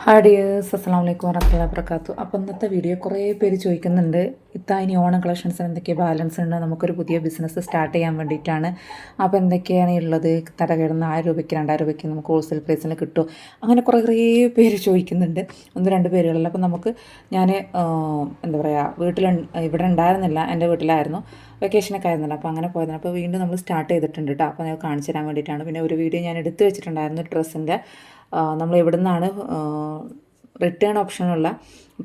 Hi dears അസ്സാം വലൈക്കും വറഹമുല്ല വർക്കാത്തു അപ്പോൾ ഇന്നത്തെ വീഡിയോ കുറേ പേര് ചോദിക്കുന്നുണ്ട്. ഇത്താ ഇനി ഓണം കളക്ഷൻസ് എന്തൊക്കെ ബാലൻസ് ഉണ്ട്? നമുക്കൊരു പുതിയ ബിസിനസ് സ്റ്റാർട്ട് ചെയ്യാൻ വേണ്ടിയിട്ടാണ്. അപ്പോൾ എന്തൊക്കെയാണ് ഉള്ളത് തടകിടുന്ന ആയിരം രൂപയ്ക്ക് രണ്ടായിരം രൂപയ്ക്ക് നമുക്ക് ഹോൾസെയിൽ പ്രൈസിന് കിട്ടുമോ അങ്ങനെ കുറേ കുറേ പേര് ചോദിക്കുന്നുണ്ട്. ഒന്ന് രണ്ട് പേരുകളിൽ. അപ്പോൾ നമുക്ക് ഞാൻ എന്താ പറയുക വീട്ടിൽ ഇവിടെ ഉണ്ടായിരുന്നില്ല. എന്റെ വീട്ടിലായിരുന്നു. വെക്കേഷനൊക്കെ ആയിരുന്നല്ലോ. അപ്പോൾ അങ്ങനെ പോയതാണ്. അപ്പോൾ വീണ്ടും നമ്മൾ സ്റ്റാർട്ട് ചെയ്തിട്ടുണ്ട് കേട്ടോ അപ്പോൾ ഞാൻ കാണിച്ചു തരാൻ വേണ്ടിയിട്ടാണ്. പിന്നെ ഒരു വീഡിയോ ഞാൻ എടുത്തു വെച്ചിട്ടുണ്ടായിരുന്നു ഡ്രസ്സിന്റെ നമ്മൾ എവിടെ നിന്നാണ് റിട്ടേൺ ഓപ്ഷനുള്ള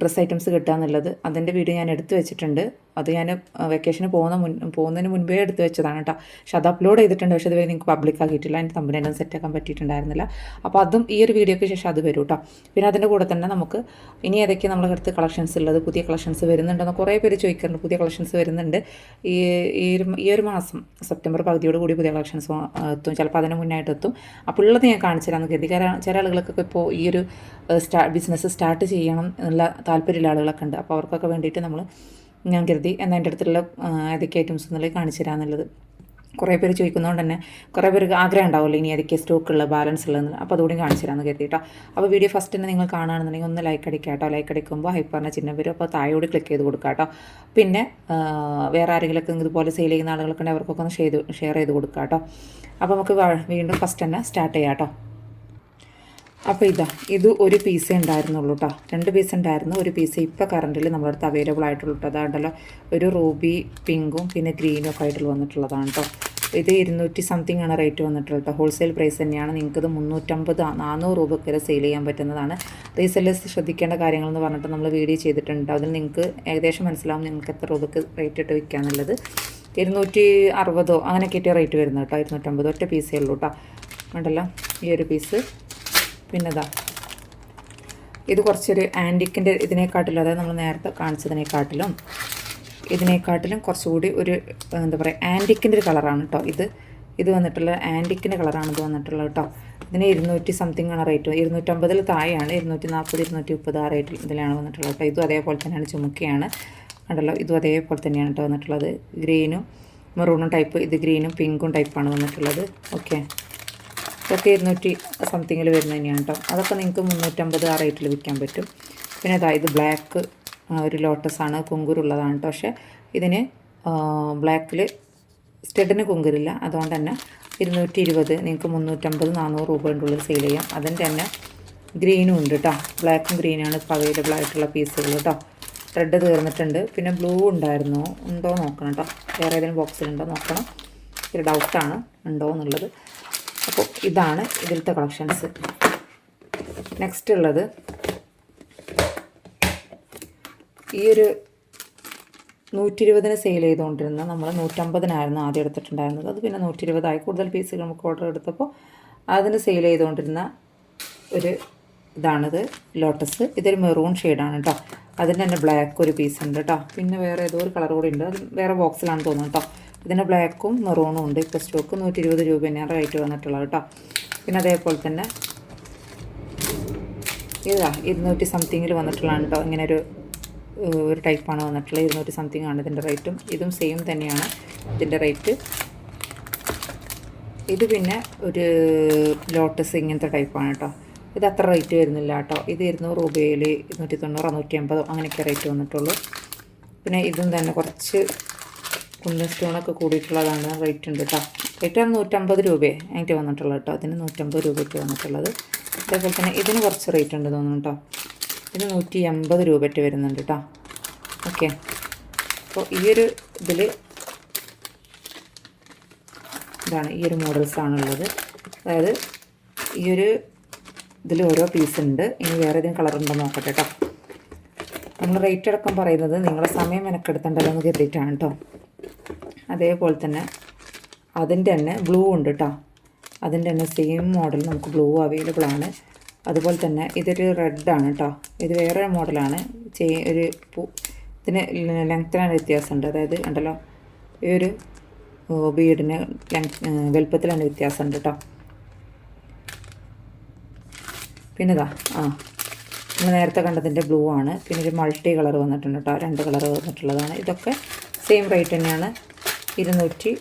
ഡ്രസ്സ് ഐറ്റംസ് കിട്ടുക എന്നുള്ളത്. അതിന്റെ വീഡിയോ ഞാൻ എടുത്തു വെച്ചിട്ടുണ്ട്. അത് ഞാൻ വെക്കേഷന് പോകുന്ന മുൻ പോകുന്നതിന് മുൻപേ എടുത്ത് വെച്ചതാണ് കേട്ടോ. പക്ഷെ അത് അപ്ലോഡ് ചെയ്തിട്ടുണ്ട്. പക്ഷേ അതുവരെ നിങ്ങൾക്ക് പബ്ലിക് ആക്കിയിട്ടില്ല. അതിന്റെ തമ്പനെല്ലാം സെറ്റാക്കാൻ പറ്റിയിട്ടുണ്ടായിരുന്നില്ല. അപ്പോൾ അതും ഈ ഒരു വീഡിയോയ്ക്ക് ശേഷം അത് വരും കേട്ടോ. പിന്നെ അതിന്റെ കൂടെ തന്നെ നമുക്ക് ഇനി ഏതൊക്കെ നമ്മളെ അടുത്ത് കളക്ഷൻസ് ഉള്ളത്? പുതിയ കളക്ഷൻസ് വരുന്നുണ്ടെന്ന് കുറേ പേര് ചോദിക്കാറുണ്ട്. പുതിയ കളക്ഷൻസ് വരുന്നുണ്ട്. ഈ ഈ ഒരു മാസം സെപ്റ്റംബർ പകുതിയോട് കൂടി പുതിയ കളക്ഷൻസ് എത്തും. ചിലപ്പോൾ അതിന് മുന്നായിട്ട് എത്തും. അപ്പോൾ ഉള്ളത് ഞാൻ കാണിച്ചു തരാമെന്ന് കരുതി. കാരണം ചില ആളുകൾക്കൊക്കെ ഇപ്പോൾ ഈ ഒരു സ്റ്റാ ബിസിനസ് സ്റ്റാർട്ട് ചെയ്യണം എന്നുള്ള താല്പര്യമുള്ള ആളുകളൊക്കെ ഉണ്ട്. അപ്പോൾ അവർക്കൊക്കെ വേണ്ടിയിട്ട് നമ്മൾ ഞാൻ കരുതി എന്നാൽ എന്റെ അടുത്തുള്ള ഏതൊക്കെ ഐറ്റംസ് എന്നുള്ളത് കാണിച്ചു തരാമെന്നുള്ളത് കുറേ പേര് ചോദിക്കുന്നതുകൊണ്ട് തന്നെ കുറേ പേർക്ക് ആഗ്രഹം ഉണ്ടാവുമല്ലോ ഇനി ഏതൊക്കെ സ്റ്റോക്കുള്ള ബാലൻസ് ഉള്ളതെന്ന് അപ്പോൾ അതുകൂടി കാണിച്ചു തരാമെന്ന് കരുതി കേട്ടോ. അപ്പോൾ വീഡിയോ ഫസ്റ്റ് തന്നെ നിങ്ങൾ കാണുകയാണെന്നുണ്ടെങ്കിൽ ഒന്ന് ലൈക്ക് അടിക്കുക കേട്ടോ. ലൈക്ക് അടിക്കുമ്പോൾ ഹൈപ്പറിന്റെ ചിഹ്നം വരും. അപ്പോൾ താഴോട് ക്ലിക്ക് ചെയ്ത് കൊടുക്കുക കേട്ടോ. പിന്നെ വേറെ ആരെങ്കിലുമൊക്കെ ഇതുപോലെ സെയിൽ ചെയ്യുന്ന ആളുകളൊക്കെ ഉണ്ടെങ്കിൽ അവർക്കൊക്കെ ഒന്ന് ഷെയർ ഷെയർ ചെയ്ത് കൊടുക്കുക കേട്ടോ. അപ്പോൾ നമുക്ക് വീണ്ടും ഫസ്റ്റ് തന്നെ സ്റ്റാർട്ട് ചെയ്യാം കേട്ടോ. അപ്പോൾ ഇതാ ഇത് ഒരു പീസേ ഉണ്ടായിരുന്നുള്ളൂ കേട്ടോ രണ്ട് പീസ് ഉണ്ടായിരുന്നു ഒരു പീസ് ഇപ്പോൾ കറണ്ടിൽ നമ്മുടെ അടുത്ത് അവൈലബിൾ ആയിട്ടുള്ളൂ കേട്ടോ അതാണ്ടല്ലോ ഒരു റൂബി പിങ്കും പിന്നെ ഗ്രീനും ഒക്കെ ആയിട്ടുള്ള വന്നിട്ടുള്ളതാണ് കേട്ടോ ഇത് ഇരുന്നൂറ്റി സംതിങ് ആണ് റേറ്റ് വന്നിട്ടുള്ളത് ഹോൾസെയിൽ പ്രൈസ് തന്നെയാണ്. നിങ്ങൾക്കിത് മുന്നൂറ്റമ്പത് നാനൂറ് രൂപ വരെ സെയിൽ ചെയ്യാൻ പറ്റുന്നതാണ്. റീസെല്ലേഴ്സ് ശ്രദ്ധിക്കേണ്ട കാര്യങ്ങൾ എന്ന് പറഞ്ഞിട്ട് നമ്മൾ വീഡിയോ ചെയ്തിട്ടുണ്ട്. അതിൽ നിങ്ങൾക്ക് ഏകദേശം മനസ്സിലാവും നിങ്ങൾക്ക് എത്ര രൂപക്ക് റേറ്റ് ഇട്ട് വിൽക്കാന്നുള്ളത്. ഇരുന്നൂറ്റി അറുപതോ അങ്ങനെയൊക്കെ റേറ്റ് വരുന്നത് കേട്ടോ ഇരുന്നൂറ്റമ്പത് ഒറ്റ പീസേ ഉള്ളൂ കേട്ടോ ഉണ്ടല്ലോ ഈ ഒരു പീസ് പിന്നെ ഇതാ ഇത് കുറച്ചൊരു ആന്റിക്കിന്റെ ഇതിനെക്കാട്ടിലും അതായത് നമ്മൾ നേരത്തെ കാണിച്ചതിനെക്കാട്ടിലും ഇതിനെക്കാട്ടിലും കുറച്ചുകൂടി ഒരു എന്താ പറയുക ആന്റിക്കിന്റെ ഒരു കളറാണ് കേട്ടോ ഇത്. ഇത് വന്നിട്ടുള്ള ആന്റിക്കിന്റെ കളറാണ് ഇത് വന്നിട്ടുള്ളത് കേട്ടോ ഇതിന് ഇരുന്നൂറ്റി സംതിങ് ആണ് റേറ്റ് ഇരുന്നൂറ്റമ്പതിൽ താഴെയാണ് ഇരുന്നൂറ്റി നാൽപ്പത് ഇരുന്നൂറ്റി മുപ്പത് ആ റേറ്റിൽ ഇതിലാണ് വന്നിട്ടുള്ളത് കേട്ടോ ഇതും അതേപോലെ തന്നെയാണ് ചുമക്കിയാണ്. കണ്ടല്ലോ ഇതും അതേപോലെ തന്നെയാണ് കേട്ടോ വന്നിട്ടുള്ളത്. ഗ്രീനും മെറൂണും ടൈപ്പ് ഇത് ഗ്രീനും പിങ്കും ടൈപ്പാണ് വന്നിട്ടുള്ളത്. ഓക്കെ. ഇതൊക്കെ ഇരുന്നൂറ്റി സംതിങ്ങിൽ വരുന്ന തന്നെയാണ് കേട്ടോ അതൊക്കെ നിങ്ങൾക്ക് മുന്നൂറ്റമ്പത് ആ റേറ്റിൽ വിൽക്കാൻ പറ്റും. പിന്നെ അതാ ഇത് ബ്ലാക്ക് ഒരു ലോട്ടസാണ് കുങ്കുരുള്ളതാണ് കേട്ടോ പക്ഷേ ഇതിന് ബ്ലാക്കിൽ സ്റ്റെഡിന് കുങ്കുരില്ല അതുകൊണ്ട് തന്നെ ഇരുന്നൂറ്റി ഇരുപത് നിങ്ങൾക്ക് മുന്നൂറ്റമ്പത് നാനൂറ് രൂപയുടെ ഉള്ളിൽ സെയിൽ ചെയ്യാം. അതിന്റെ തന്നെ ഗ്രീനും ഉണ്ട് കേട്ടോ ബ്ലാക്കും ഗ്രീനാണ് ഇപ്പോൾ അവൈലബിൾ ആയിട്ടുള്ള പീസുകൾ കേട്ടോ റെഡ് തീർന്നിട്ടുണ്ട്. പിന്നെ ബ്ലൂ ഉണ്ടായിരുന്നു. ഉണ്ടോ നോക്കണം കേട്ടോ വേറെ ഏതെങ്കിലും ബോക്സിലുണ്ടോ നോക്കണം. ഒരു ഡൗട്ടാണ് ഉണ്ടോ എന്നുള്ളത്. അപ്പോൾ ഇതാണ് ഇതിലത്തെ കളക്ഷൻസ് നെക്സ്റ്റ് ഉള്ളത് ഈ ഒരു നൂറ്റി ഇരുപതിന് സെയിൽ ചെയ്തുകൊണ്ടിരുന്ന നമ്മൾ നൂറ്റമ്പതിനായിരുന്നു ആദ്യം എടുത്തിട്ടുണ്ടായിരുന്നത്. അത് പിന്നെ നൂറ്റി ഇരുപതായി കൂടുതൽ പീസുകൾ നമുക്ക് ഓർഡർ എടുത്തപ്പോൾ അതിന് സെയിൽ ചെയ്തുകൊണ്ടിരുന്ന ഒരു ഇതാണിത് ലോട്ടസ് ഇതൊരു മെറൂൺ ഷെയ്ഡാണ് കേട്ടോ അതിന് തന്നെ ബ്ലാക്ക് ഒരു പീസ് ഉണ്ട് കേട്ടോ പിന്നെ വേറെ ഏതോ ഒരു കളർ കൂടി ഉണ്ട്. അത് വേറെ ബോക്സിലാണ് തോന്നുന്നു കേട്ടോ ഇതിന് ബ്ലാക്കും മെറൂണും ഉണ്ട്. ഇപ്പോൾ സ്റ്റോക്ക് നൂറ്റി ഇരുപത് രൂപ തന്നെയാണ് റേറ്റ് വന്നിട്ടുള്ളത് കേട്ടോ. പിന്നെ അതേപോലെ തന്നെ ഇതാ ഇരുന്നൂറ്റി സംതിങ്ങിൽ വന്നിട്ടുള്ളതാണ് കേട്ടോ. ഇങ്ങനെ ഒരു ഒരു ടൈപ്പാണ് വന്നിട്ടുള്ളത്. ഇരുന്നൂറ്റി സംതിങ് ആണ് ഇതിന്റെ റേറ്റും. ഇതും സെയിം തന്നെയാണ് ഇതിന്റെ റേറ്റ്. ഇത് പിന്നെ ഒരു ലോട്ടസ് ഇങ്ങനത്തെ ടൈപ്പാണ് കേട്ടോ. ഇത് അത്ര റേറ്റ് വരുന്നില്ല കേട്ടോ. ഇത് ഇരുന്നൂറ് രൂപയിൽ ഇരുന്നൂറ്റി തൊണ്ണൂറ് നൂറ്റി അമ്പതോ അങ്ങനെയൊക്കെ റേറ്റ് വന്നിട്ടുള്ളൂ. പിന്നെ ഇതും തന്നെ കുറച്ച് കുന്നൻ സ്റ്റോണൊക്കെ കൂടിയിട്ടുള്ളതാണ് റേറ്റ് ഉണ്ട് കേട്ടോ റേറ്റ് നൂറ്റമ്പത് രൂപയെ അതിന്റെ വന്നിട്ടുള്ളത് കേട്ടോ അതിന് നൂറ്റമ്പത് രൂപയ്ക്ക് വന്നിട്ടുള്ളത്. അതേപോലെ തന്നെ ഇതിന് കുറച്ച് റേറ്റ് ഉണ്ട് തോന്നുന്നു കേട്ടോ ഇതിന് നൂറ്റി എൺപത് രൂപയ്ക്ക് വരുന്നുണ്ട് കേട്ടോ ഓക്കെ. അപ്പോൾ ഈ ഒരു ഇതിൽ ഇതാണ് ഈ ഒരു മോഡൽസാണുള്ളത്. അതായത് ഈ ഒരു ഇതിൽ ഓരോ പീസ് ഉണ്ട് ഇനി വേറെ ഏതെങ്കിലും കളർ ഉണ്ടോ നോക്കട്ടെ കേട്ടോ നമ്മൾ റേറ്റ് അടക്കം പറയുന്നത് നിങ്ങളുടെ സമയം മെനക്കെടുത്തേണ്ടല്ലോ എന്ന് കരുതിയിട്ടാണ് കേട്ടോ അതേപോലെ തന്നെ അതിന്റെ തന്നെ ബ്ലൂ ഉണ്ട് കേട്ടോ അതിന്റെ തന്നെ സെയിം മോഡൽ നമുക്ക് ബ്ലൂ അവൈലബിൾ ആണ്. അതുപോലെ തന്നെ ഇതൊരു റെഡാണ് കേട്ടോ ഇത് വേറെ മോഡലാണ് ചെയ് ഒരു ഇതിന് ലെങ്ത്തിനാണ് വ്യത്യാസമുണ്ട്. അതായത് ഉണ്ടല്ലോ ഈ ഒരു ബീഡിന് ലെങ്ത് വലുപ്പത്തിലാണ് വ്യത്യാസമുണ്ട് കേട്ടോ പിന്നെ ഇതാ ആ നമ്മൾ നേരത്തെ കണ്ടതിന്റെ ബ്ലൂ ആണ്. പിന്നെ ഒരു മൾട്ടി കളർ വന്നിട്ടുണ്ട് കേട്ടോ രണ്ട് കളർ വന്നിട്ടുള്ളതാണ്. ഇതൊക്കെ സെയിം റേറ്റ് തന്നെയാണ്. ഇരുന്നൂറ്റി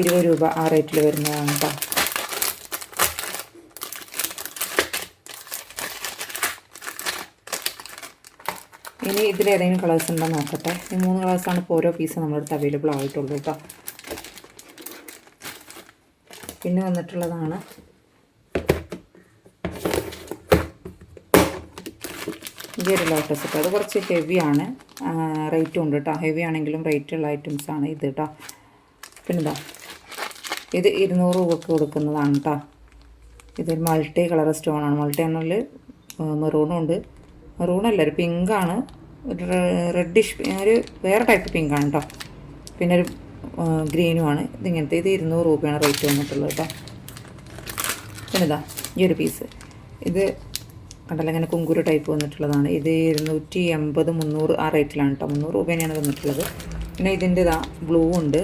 ഇരുപത് രൂപ ആ റേറ്റിൽ വരുന്നതാണ് കേട്ടോ ഇനി ഇതിലേതെങ്കിലും കളേഴ്സ് ഉണ്ടോ നോക്കട്ടെ. ഈ മൂന്ന് കളേഴ്സാണ് ഇപ്പോൾ ഓരോ പീസ് നമ്മളടുത്ത് അവൈലബിൾ ആയിട്ടുള്ളൂ കേട്ടോ പിന്നെ വന്നിട്ടുള്ളതാണ് ഈ ഒരു ലോട്ടസ് അത് കുറച്ച് ഹെവിയാണ് റേറ്റും ഉണ്ട് കേട്ടോ ഹെവി ആണെങ്കിലും റേറ്റ് ഉള്ള ഐറ്റംസ് ആണ് ഇത് കേട്ടോ പിന്നെന്താ? ഇത് ഇരുന്നൂറ് രൂപക്ക് കൊടുക്കുന്നതാണ് കേട്ടോ ഇതൊരു മൾട്ടി കളർ സ്റ്റോൺ ആണ്. മൾട്ടി ആണെങ്കിൽ മെറൂണും ഉണ്ട്. മെറൂണല്ല ഒരു പിങ്കാണ് ഒരു റെഡിഷ് ഒരു വേറെ ടൈപ്പ് പിങ്കാണ് കേട്ടോ പിന്നെ ഒരു ഗ്രീനുമാണ് ഇതിങ്ങനത്തെ ഇത് ഇരുന്നൂറ് രൂപയാണ് റേറ്റ് വന്നിട്ടുള്ളത് കേട്ടോ പിന്നെ ഇതാ ഈ ഒരു പീസ് ഇത് കണ്ടല്ലോ ഇങ്ങനെ കുങ്കുര ടൈപ്പ് വന്നിട്ടുള്ളതാണ്. ഇത് ഇരുന്നൂറ്റി എൺപത് മുന്നൂറ് ആ റേറ്റിലാണ് കേട്ടോ മുന്നൂറ് രൂപേനെയാണ് വന്നിട്ടുള്ളത് പിന്നെ ഇതിന്റെ ഇതാ ബ്ലൂ ഉണ്ട്.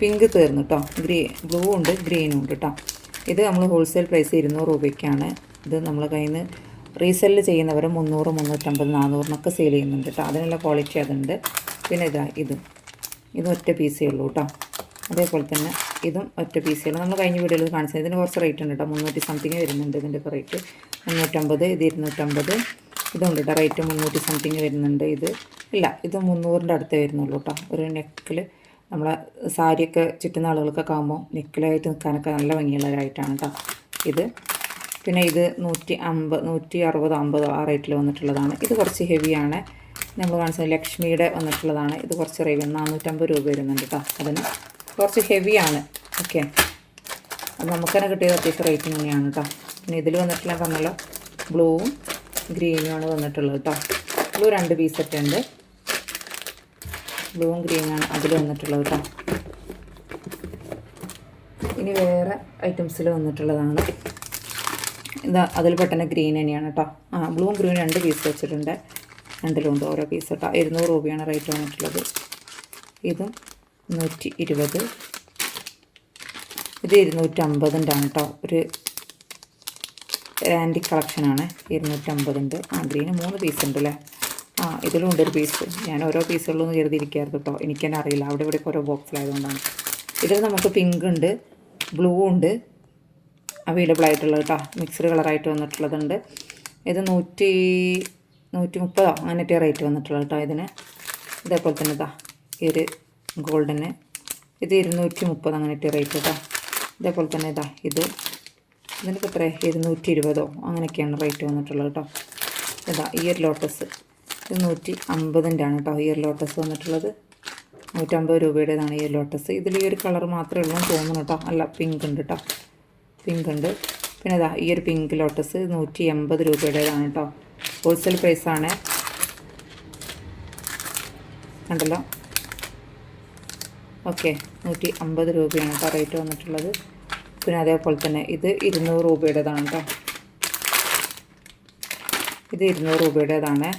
പിങ്ക് തീർന്നു കേട്ടോ ഗ്രീ ബ്ലൂ ഉണ്ട് ഗ്രീനും ഉണ്ട് കേട്ടോ ഇത് നമ്മൾ ഹോൾസെയിൽ പ്രൈസ് ഇരുന്നൂറ് രൂപയ്ക്കാണ്. ഇത് നമ്മൾ കയ്യിൽ നിന്ന് റീസെല്ല് ചെയ്യുന്നവർ മുന്നൂറ് മുന്നൂറ്റമ്പത് നാനൂറിനൊക്കെ സെയിൽ ചെയ്യുന്നുണ്ട് കേട്ടോ അതിനുള്ള ക്വാളിറ്റി അതുണ്ട്. പിന്നെ ഇതാ ഇതും. ഇത് ഒറ്റ പീസേ ഉള്ളൂ കേട്ടോ അതേപോലെ തന്നെ ഇതും ഒറ്റ പീസ് ചെയ്യണം നമ്മൾ കഴിഞ്ഞ വീഡിയോയിൽ കാണിച്ചത്. ഇതിന് കുറച്ച് റേറ്റ് ഉണ്ട് കേട്ടോ മുന്നൂറ്റി സംതിങ് വരുന്നുണ്ട് ഇതിന്റെ റേറ്റ് മുന്നൂറ്റമ്പത് ഇത് ഇരുന്നൂറ്റമ്പത്. ഇതുണ്ട് കേട്ടോ റേറ്റ് മുന്നൂറ്റി സംതിങ് വരുന്നുണ്ട് ഇത്. ഇല്ല ഇത് മുന്നൂറിന്റെ അടുത്തേ വരുന്നുള്ളൂ കേട്ടോ ഒരു നെക്കിൽ നമ്മളെ സാരിയൊക്കെ ചുറ്റുന്ന ആളുകൾക്കൊക്കെ ആകുമ്പോൾ നെക്കിലായിട്ട് നിൽക്കാനൊക്കെ നല്ല ഭംഗിയുള്ളവരായിട്ടാണ് കേട്ടോ ഇത്. പിന്നെ ഇത് നൂറ്റി അമ്പത് നൂറ്റി അറുപത് അമ്പത് ആ റേറ്റിൽ വന്നിട്ടുള്ളതാണ്. ഇത് കുറച്ച് ഹെവിയാണ് നമ്മൾ കാണിച്ചത് ലക്ഷ്മിയുടെ വന്നിട്ടുള്ളതാണ്. ഇത് കുറച്ച് റേവ് നാനൂറ്റമ്പത് രൂപ വരുന്നുണ്ട് കേട്ടോ അതിന്. കുറച്ച് ഹെവിയാണ് ഓക്കെ അത് നമുക്ക് തന്നെ കിട്ടിയത് അത്യാവശ്യം റേറ്റ് തന്നെയാണ് കേട്ടോ പിന്നെ ഇതിൽ വന്നിട്ടുള്ള പറഞ്ഞല്ലോ ബ്ലൂവും ഗ്രീനും ആണ് വന്നിട്ടുള്ളത് കേട്ടോ ബ്ലൂ രണ്ട് പീസൊക്കെ ഉണ്ട്. ബ്ലൂവും ആണ് അതിൽ വന്നിട്ടുള്ളത് കേട്ടോ ഇനി വേറെ ഐറ്റംസിൽ വന്നിട്ടുള്ളതാണ്. ഇതാ അതിൽ പെട്ടെന്ന് ഗ്രീൻ തന്നെയാണ് കേട്ടോ ആ ബ്ലൂവും ഗ്രീനും രണ്ട് പീസ് വെച്ചിട്ടുണ്ട്. രണ്ടിലുണ്ട് ഓരോ പീസ് കേട്ടോ ഇരുന്നൂറ് രൂപയാണ് റേറ്റ് വന്നിട്ടുള്ളത്. ഇതും നൂറ്റി ഇരുപത് ഇത് ഇരുന്നൂറ്റമ്പതിന്റെ ആണ് കേട്ടോ. ഒരു ആന്റി കളക്ഷനാണ് ഇരുന്നൂറ്റമ്പതിന്റെ ആ ഗ്രീന് മൂന്ന് പീസ് ഉണ്ട് അല്ലേ? ആ ഇതിലും ഉണ്ട് ഒരു പീസ് ഞാൻ ഓരോ പീസുകളിലൊന്നും കരുതിയിരിക്കായിരുന്നു കേട്ടോ. എനിക്ക് തന്നെ അറിയില്ല. അവിടെ ഇവിടെ ഓരോ ബോക്സിലായതുകൊണ്ടാണ് ഇതിൽ നമുക്ക് പിങ്ക് ഉണ്ട് ബ്ലൂ ഉണ്ട് അവൈലബിൾ ആയിട്ടുള്ളത് കേട്ടോ. മിക്സ്ഡ് കളറായിട്ട് വന്നിട്ടുള്ളതുണ്ട്. ഇത് നൂറ്റി നൂറ്റി മുപ്പതോ അങ്ങനത്തെ റേറ്റ് വന്നിട്ടുള്ളത് കേട്ടോ ഇതിന്. ഇതേപോലെ തന്നെ ഇതാ. ഈ ഒരു ഗോൾഡിന്. ഇത് ഇരുന്നൂറ്റി മുപ്പത് അങ്ങനത്തെ റേറ്റ് കേട്ടോ ഇതേപോലെ തന്നെ ഇതാ ഇത്. ഇതിനൊക്കെ എത്ര ഇരുന്നൂറ്റി ഇരുപതോ അങ്ങനെയൊക്കെയാണ് റേറ്റ് വന്നിട്ടുള്ളത് കേട്ടോ ഇതാ ഒരു ലോട്ടസ് ഇത് നൂറ്റി അമ്പതിന്റെ ആണ് കേട്ടോ ഒരു ലോട്ടസ് വന്നിട്ടുള്ളത്. നൂറ്റമ്പത് രൂപയുടേതാണ് ഒരു ലോട്ടസ് ഇതിൽ ഈ ഒരു കളർ മാത്രമേ ഉള്ളൂ എന്ന് തോന്നുന്നു കേട്ടോ അല്ല പിങ്ക് ഉണ്ട് കേട്ടോ പിങ്ക് ഉണ്ട്. പിന്നെ ഇതാ ഈ ഒരു പിങ്ക് ലോട്ടസ് നൂറ്റി എൺപത് രൂപയുടേതാണ് കേട്ടോ ഹോൾസെയിൽ പ്രൈസാണ് കണ്ടല്ലോ? ഓക്കെ നൂറ്റി അമ്പത് രൂപയാണ് കേട്ടോ റേറ്റ് വന്നിട്ടുള്ളത്. പിന്നെ അതേപോലെ തന്നെ ഇത് ഇരുന്നൂറ് രൂപയുടേതാണ് കേട്ടോ. ഇത് ഇരുന്നൂറ് രൂപയുടേതാണ്.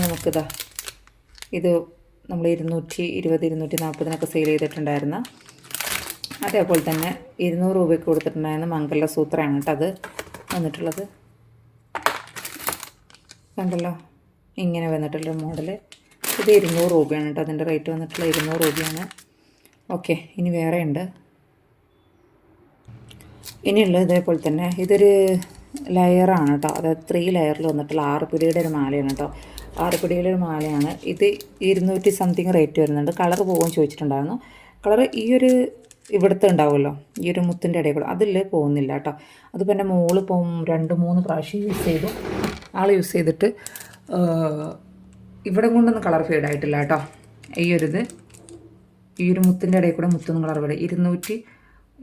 നമുക്കിതാ ഇത് നമ്മൾ ഇരുന്നൂറ്റി ഇരുപത് ഇരുന്നൂറ്റി നാൽപ്പതിനൊക്കെ സെയിൽ ചെയ്തിട്ടുണ്ടായിരുന്ന. അതേപോലെ തന്നെ ഇരുന്നൂറ് രൂപയ്ക്ക് കൊടുത്തിട്ടുണ്ടായിരുന്ന മംഗലസൂത്രയാണ് കേട്ടോ അത് വന്നിട്ടുള്ളത്. കണ്ടല്ലോ ഇങ്ങനെ വന്നിട്ടുള്ള മോഡൽ ഇത് ഇരുന്നൂറ് രൂപയാണ് കേട്ടോ. അതിന്റെ റേറ്റ് വന്നിട്ടുള്ള ഇരുന്നൂറ് രൂപയാണ്. ഓക്കെ ഇനി വേറെ ഉണ്ട്. ഇനിയുള്ളത് ഇതേപോലെ തന്നെ ഇതൊരു ലെയറാണ് കേട്ടോ. അതായത് ത്രീ ലെയറിൽ വന്നിട്ടുള്ള ആറ് പിടിയുടെ ഒരു മാലയാണ് കേട്ടോ. ആറ് പിടിയുടെ ഒരു മാലയാണ്. ഇത് ഇരുന്നൂറ്റി സംതിങ് റേറ്റ് വരുന്നുണ്ട്. കളർ പോകുമെന്ന് ചോദിച്ചിട്ടുണ്ടായിരുന്നു. കളർ ഈ ഒരു ഇവിടുത്തെ ഉണ്ടാവുമല്ലോ. ഈ ഒരു മുത്തിന്റെ ഇടയിൽ കൂടെ. അതിൽ പോകുന്നില്ല കേട്ടോ. അതിപ്പോൾ എന്റെ മോൾ ഇപ്പം രണ്ട് മൂന്ന് പ്രാവശ്യം യൂസ് ചെയ്തു. ആൾ യൂസ് ചെയ്തിട്ട് ഇവിടെ കൊണ്ടൊന്നും കളർ ഫെയ്ഡ് ആയിട്ടില്ല കേട്ടോ. ഈ ഒരു ഇത് ഈ ഒരു മുത്തിന്റെ ഇടയിൽ കൂടെ മുത്തൊന്നും കളർ ഫെയ്ഡ് ഇരുന്നൂറ്റി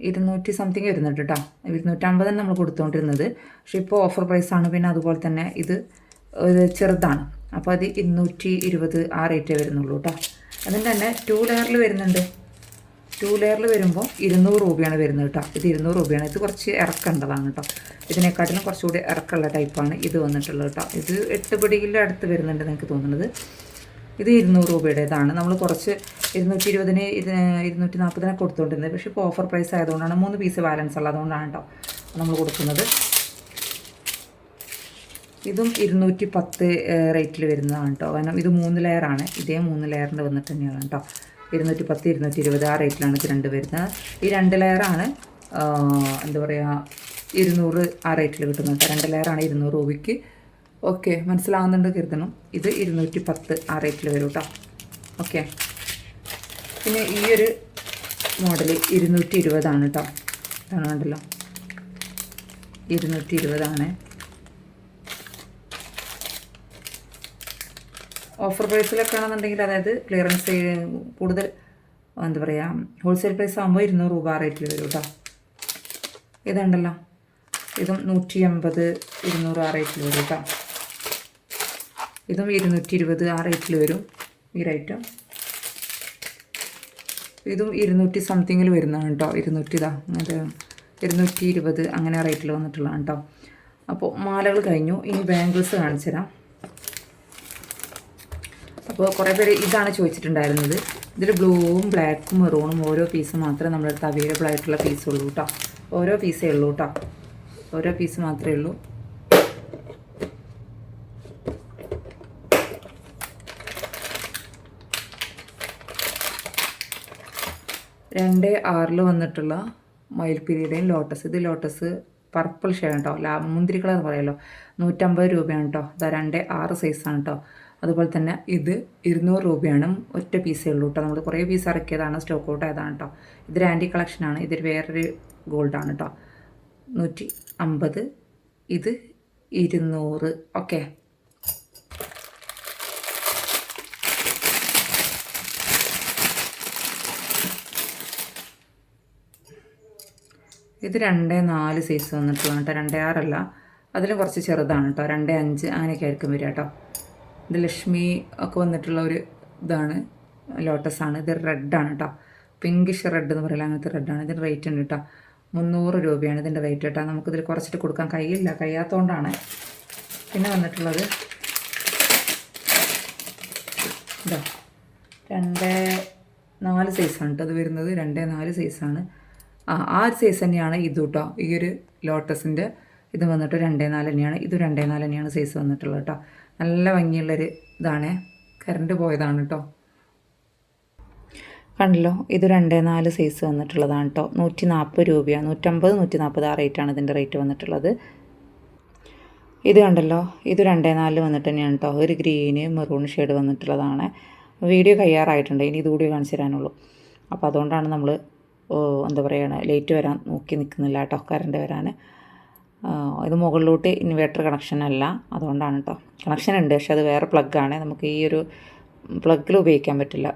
ഇരുന്നൂറ്റി സംതിങ് വരുന്നുണ്ട് കേട്ടോ. ഇരുന്നൂറ്റമ്പതാണ് നമ്മൾ കൊടുത്തുകൊണ്ടിരുന്നത് പക്ഷേ ഇപ്പോൾ ഓഫർ പ്രൈസാണ് പിന്നെ അതുപോലെ തന്നെ ഇത് ചെറുതാണ്. അപ്പോൾ അത് ഇരുന്നൂറ്റി ഇരുപത് ആ റേറ്റേ വരുന്നുള്ളൂ കേട്ടോ. അതിന്റെ തന്നെ ടു ലെയറിൽ വരുന്നുണ്ട്. ടു ലെയറിൽ വരുമ്പോൾ ഇരുന്നൂറ് രൂപയാണ് വരുന്നത് കേട്ടോ ഇത് ഇരുന്നൂറ് രൂപയാണ്. ഇത് കുറച്ച് ഇറക്കേണ്ടതാണ് കേട്ടോ ഇതിനെക്കാട്ടിലും കുറച്ചുകൂടി ഇറക്കമുള്ള ടൈപ്പാണ് ഇത് വന്നിട്ടുള്ളത് കേട്ടോ ഇത് എട്ട് പിടിയിലെ അടുത്ത് വരുന്നുണ്ട് എനിക്ക് തോന്നുന്നത്. ഇത് ഇരുന്നൂറ് രൂപയുടേതാണ്. നമ്മൾ കുറച്ച് ഇരുന്നൂറ്റി ഇരുപതിന് ഇരുന്നൂറ്റി നാൽപ്പതിനെ കൊടുത്തുകൊണ്ടിരുന്നത് പക്ഷേ ഇപ്പോൾ ഓഫർ പ്രൈസ് ആയതുകൊണ്ടാണ് മൂന്ന് പീസ് ബാലൻസ് ഉള്ളതുകൊണ്ടാണ് കേട്ടോ നമ്മൾ കൊടുക്കുന്നത്. ഇതും ഇരുന്നൂറ്റി പത്ത് റേറ്റിൽ വരുന്നതാണ് കേട്ടോ കാരണം ഇത് മൂന്ന് ലെയറാണ് ഇതേ മൂന്ന് ലെയറിന്റെ വന്നിട്ട് തന്നെയാണ് കേട്ടോ ഇരുന്നൂറ്റി പത്ത് ഇരുന്നൂറ്റി ഇരുപത് ആ റേറ്റിലാണ് ഇത് രണ്ട് വരുന്നത്. ഈ രണ്ട് ലെയറാണ് എന്താ പറയുക ഇരുന്നൂറ് ആ റേറ്റിൽ കിട്ടുന്നത് രണ്ട് ലെയറാണ് ഇരുന്നൂറ് രൂപയ്ക്ക്. ഓക്കെ മനസ്സിലാവുന്നുണ്ട് കരുതണം ഇത് ഇരുന്നൂറ്റി പത്ത് ആ റേറ്റിൽ വരും കേട്ടോ. ഓക്കെ. പിന്നെ ഈ ഒരു മോഡൽ ഇരുന്നൂറ്റി ഇരുപതാണ് കേട്ടോ. ഇതാണ് കണ്ടല്ലോ. ഇരുന്നൂറ്റി ഇരുപതാണ് ഓഫർ പ്രൈസിലൊക്കെ ആണെന്നുണ്ടെങ്കിൽ അതായത് ക്ലിയറൻസ് കൂടുതൽ എന്താ പറയുക ഹോൾസെയിൽ പ്രൈസ് ആകുമ്പോൾ ഇരുന്നൂറ് രൂപ റേറ്റിൽ വരും കേട്ടോ ഇതുണ്ടല്ലോ. ഇതും നൂറ്റി അമ്പത് ഇരുന്നൂറ് ആ റേറ്റിൽ വരും കേട്ടോ ഇതും ഇരുന്നൂറ്റി ഇരുപത് ആ റേറ്റിൽ വരും ഈ റേറ്റ് ഇതും ഇരുന്നൂറ്റി സംതിങ്ങിൽ വരുന്നതാണ് കേട്ടോ ഇരുന്നൂറ്റി ഇതാ അത് ഇരുന്നൂറ്റി ഇരുപത് അങ്ങനെ റേറ്റിൽ വന്നിട്ടുള്ളതാണ് കേട്ടോ അപ്പോൾ മാലകൾ കഴിഞ്ഞു. ഇനി ബാംഗിൾസ് കാണിച്ചു തരാം അപ്പോൾ കുറേ പേര് ഇതാണ് ചോദിച്ചിട്ടുണ്ടായിരുന്നത്. ഇതിൽ ബ്ലൂവും ബ്ലാക്കും മെറൂണും ഓരോ പീസ് മാത്രമേ നമ്മുടെ അടുത്ത് അവൈലബിൾ ആയിട്ടുള്ള പീസ് ഉള്ളൂ കേട്ടോ ഓരോ പീസേ ഉള്ളൂ കേട്ടോ ഓരോ പീസ് മാത്രമേ ഉള്ളൂ. രണ്ട് ആറിൽ വന്നിട്ടുള്ള മയിൽപ്പിരിയുടെയും ലോട്ടസ് ഇത് ലോട്ടസ് പർപ്പിൾ ഷെയ്ഡ് കേട്ടോ ലാ മുന്തിരി കളർ പറയുമല്ലോ നൂറ്റമ്പത് രൂപയാണ് കേട്ടോ ഇതാ രണ്ട് ആറ് സൈസാണ് കേട്ടോ അതുപോലെ തന്നെ ഇത് ഇരുന്നൂറ് രൂപയാണ്. ഒറ്റ പീസേ ഉള്ളൂ കേട്ടോ നമ്മൾ കുറേ പീസ് ഇറക്കിയതാണ് സ്റ്റോക്ക് ഔട്ട് ആയതാണ് കേട്ടോ ഇതൊരു ആന്റി കളക്ഷനാണ് ഇതൊരു വേറൊരു ഗോൾഡാണ് കേട്ടോ നൂറ്റി അമ്പത് ഇത് ഇരുന്നൂറ്. ഓക്കെ ഇത് രണ്ട് നാല് സൈസ് വന്നിട്ടുള്ളതാണ് കേട്ടോ രണ്ട് ആറല്ല. അതിൽ കുറച്ച് ചെറുതാണ് കേട്ടോ രണ്ട് അഞ്ച് അങ്ങനെയൊക്കെ ആയിരിക്കും വരിക കേട്ടോ ഇത് ലക്ഷ്മി ഒക്കെ വന്നിട്ടുള്ള ഒരു ഇതാണ് ലോട്ടസ് ആണ് ഇത് റെഡാണ് കേട്ടോ പിങ്കിഷ് റെഡ് എന്ന് പറയില്ല അങ്ങനത്തെ റെഡാണ് ഇതിന്റെ റേറ്റ് ഉണ്ട് കേട്ടോ മുന്നൂറ് രൂപയാണ് ഇതിന്റെ റേറ്റ് കേട്ടോ നമുക്കിതിൽ കുറച്ചിട്ട് കൊടുക്കാൻ കഴിയില്ല. കഴിയാത്തതുകൊണ്ടാണ് പിന്നെ വന്നിട്ടുള്ളത്. ഇതാ. രണ്ട് നാല് സൈസാണ് കേട്ടോ അത് വരുന്നത്. രണ്ട് നാല് സൈസാണ് ആ ആ ഒരു സൈസ് തന്നെയാണ് ഇത് കേട്ടോ ഈ ഒരു ലോട്ടസിന്റെ ഇത് വന്നിട്ട് രണ്ടേ നാല് തന്നെയാണ് ഇത് രണ്ടേ നാല് തന്നെയാണ് സൈസ് വന്നിട്ടുള്ളത് കേട്ടോ നല്ല ഭംഗിയുള്ളൊരു ഇതാണ്. കറണ്ട് പോയതാണ് കേട്ടോ കണ്ടല്ലോ ഇത് രണ്ടേ നാല് സൈസ് വന്നിട്ടുള്ളതാണ് കേട്ടോ നൂറ്റി നാൽപ്പത് രൂപയാണ്. നൂറ്റമ്പത് നൂറ്റി നാൽപ്പത് ആ റേറ്റാണ് ഇതിന്റെ റേറ്റ് വന്നിട്ടുള്ളത്. ഇത് കണ്ടല്ലോ ഇത് രണ്ടേ നാല് വന്നിട്ട് തന്നെയാണ് കേട്ടോ ഒരു ഗ്രീന് മെറൂൺ ഷെയ്ഡ് വന്നിട്ടുള്ളതാണ്. വീഡിയോ കയ്യാറായിട്ടുണ്ട് ഇനി ഇതുകൂടി കാണിച്ചു തരാനുള്ളൂ. അപ്പോൾ അതുകൊണ്ടാണ് നമ്മൾ എന്താ പറയുക ലേറ്റ് വരാൻ നോക്കി നിൽക്കുന്നില്ല കേട്ടോ കറണ്ട് വരാൻ ഇത് മുകളിലോട്ട് ഇൻവേർട്ടർ കണക്ഷൻ അല്ല. അതുകൊണ്ടാണ് കേട്ടോ കണക്ഷൻ ഉണ്ട് പക്ഷെ അത് വേറെ പ്ലഗ്ഗാണ് നമുക്ക് ഈ ഒരു പ്ലഗ്ഗിൽ ഉപയോഗിക്കാൻ പറ്റില്ല.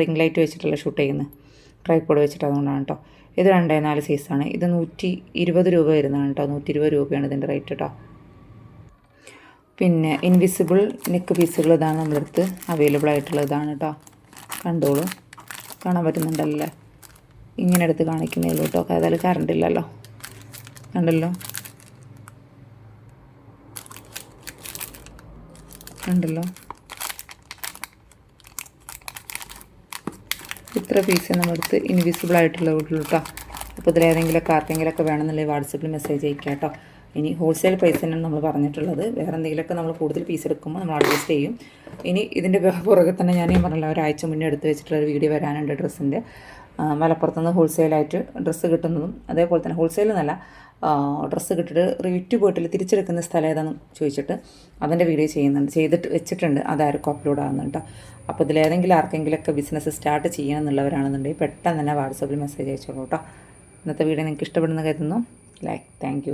റിംഗ് ലൈറ്റ് വെച്ചിട്ടല്ല ഷൂട്ട് ചെയ്യുന്നത് ട്രൈപ്പോഡ് വെച്ചിട്ട് അതുകൊണ്ടാണ് കേട്ടോ ഇത് രണ്ടേ നാല് സൈസാണ് ഇത് നൂറ്റി ഇരുപത് രൂപ വരുന്നതാണ് കേട്ടോ നൂറ്റി ഇരുപത് രൂപയാണ് ഇതിന്റെ റേറ്റ് കേട്ടോ പിന്നെ ഇൻവിസിബിൾ നെക്ക് പീസുകൾ ഇതാണ് നമ്മളടുത്ത് അവൈലബിൾ ആയിട്ടുള്ള ഇതാണ് കേട്ടോ കണ്ടോളൂ. കാണാൻ പറ്റുന്നുണ്ടല്ലേ? ഇങ്ങനെ എടുത്ത് കാണിക്കുന്നേ ഉള്ളൂ കേട്ടോ ഏതായാലും കറണ്ട് ഇല്ലല്ലോ. കണ്ടല്ലോ? കണ്ടല്ലോ ഇത്ര പീസ് നമ്മളെടുത്ത് ഇൻവിസിബിൾ ആയിട്ടുള്ള ഉള്ളൂ കേട്ടോ അപ്പോൾ ഇതിലേതെങ്കിലുമൊക്കെ ആർക്കെങ്കിലുമൊക്കെ വേണമെന്നുണ്ടെങ്കിൽ വാട്സപ്പിൽ മെസ്സേജ് അയക്കാം കേട്ടോ ഇനി ഹോൾസെയിൽ പ്രൈസ് തന്നെയാണ് നമ്മൾ പറഞ്ഞിട്ടുള്ളത്. വേറെ എന്തെങ്കിലുമൊക്കെ നമ്മൾ കൂടുതൽ പീസ് എടുക്കുമ്പോൾ നമ്മൾ അഡ്ജസ്റ്റ് ചെയ്യും. ഇനി ഇതിന്റെ പുറകെ തന്നെ ഞാൻ പറഞ്ഞല്ലോ ഒരാഴ്ച മുന്നേ എടുത്ത് വെച്ചിട്ടുള്ള ഒരു വീഡിയോ വരാനുണ്ട് ഡ്രസ്സിന്റെ മലപ്പുറത്തുനിന്ന് ഹോൾസെയിലായിട്ട് ഡ്രസ്സ് കിട്ടുന്നതും അതേപോലെ തന്നെ ഹോൾസെയിൽ എന്നല്ല ഡ്രസ്സ് കിട്ടിയിട്ട് റേറ്റ് പോയിട്ടില്ല. തിരിച്ചെടുക്കുന്ന സ്ഥലം ഏതാണെന്ന് ചോദിച്ചിട്ട് അതിന്റെ വീഡിയോ ചെയ്യുന്നുണ്ട്. ചെയ്തിട്ട് വെച്ചിട്ടുണ്ട്. അതാർക്കും അപ്ലോഡ് ആകുന്നുണ്ട് അപ്പോൾ ഇതിലേതെങ്കിലും ആർക്കെങ്കിലുമൊക്കെ ബിസിനസ് സ്റ്റാർട്ട് ചെയ്യണമെന്നുള്ളവരാണെന്നുണ്ടെങ്കിൽ പെട്ടെന്ന് തന്നെ വാട്സപ്പിൽ മെസ്സേജ് അയച്ചോളൂ കേട്ടോ ഇന്നത്തെ വീഡിയോ നിങ്ങൾക്ക് ഇഷ്ടപ്പെടുന്ന കരുതുന്നു. Like thank